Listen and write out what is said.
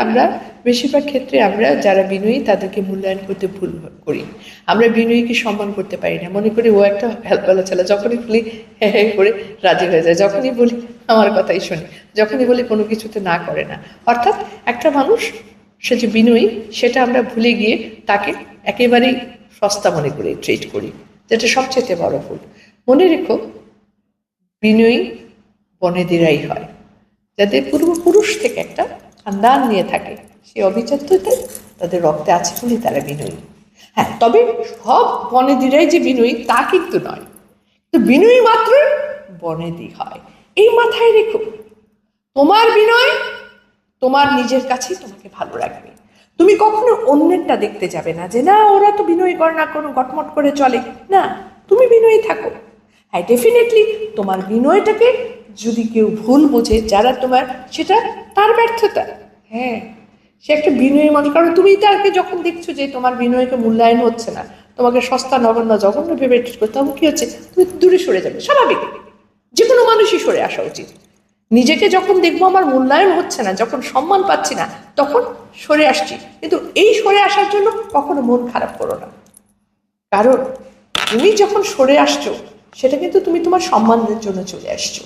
আমরা, বেশিরভাগ ক্ষেত্রে আমরা যারা বিনয়ী, তাদেরকে মূল্যায়ন করতে ভুল করি। আমরা বিনয়ীকে সম্মান করতে পারি না। মনে করি ও একটা হেল্পওয়ালা ছেলে। যখনই বলি হ্যাঁ হ্যাঁ করে রাজি হয়ে যায়। যখনই বলি আমার কথাই শোনে। যখনই বলি কোনো কিছুতে না করে না। অর্থাৎ একটা মানুষ, সে যে বিনয়ী, সেটা আমরা ভুলে গিয়ে তাকে একেবারেই সস্তা মনে করে ট্রিট করি, যেটা সবচেয়ে বড় ভুল। মনে রেখো, বিনয়ী বনেদিরাই হয়, যাদের পূর্বপুরুষ থেকে একটা খানদান নিয়ে থাকে। সেই অবিচারিততাই তাদের রক্তে আছে বলেই তারা বিনয়ী। হ্যাঁ তবে সব বনেদিরাই যে বিনয়ী, তা কিন্তু নয়। তো বিনয়ী মাত্র বনেদি হয়। এই মাথায় রেখো, তোমার বিনয় তোমার নিজের কাছেই তোমাকে ভালো রাখবে। তুমি কখনো অন্যেরটা দেখতে যাবে না যে, না, ওরা তো বিনয়ী করে না, কোনো গটমট করে চলে। না, তুমি বিনয়ী থাকো। হ্যাঁ ডেফিনেটলি তোমার বিনয়টাকে যদি কেউ ভুল বোঝে, যারা তোমার, সেটা তার ব্যর্থতা। হ্যাঁ সে একটা বিনয়ী মানুষ। কারণ তুমি তাকে যখন দেখছ যে তোমার বিনয়কে মূল্যায়ন হচ্ছে না, তোমাকে সস্তা নগণ্য জঘন্য ভেবে ট্রিট করতে তখন কি হচ্ছে? তুমি দূরে সরে যাবে, স্বাভাবিক। যে কোনো মানুষই সরে আসা উচিত। নিজেকে যখন দেখব আমার মূল্যায়ন হচ্ছে না, যখন সম্মান পাচ্ছি না, তখন সরে আসছি। কিন্তু এই সরে আসার জন্য কখনো মন খারাপ করো না। কারণ তুমি যখন সরে আসছো, সেটা কিন্তু তুমি তোমার সম্মানের জন্য চলে আসছো।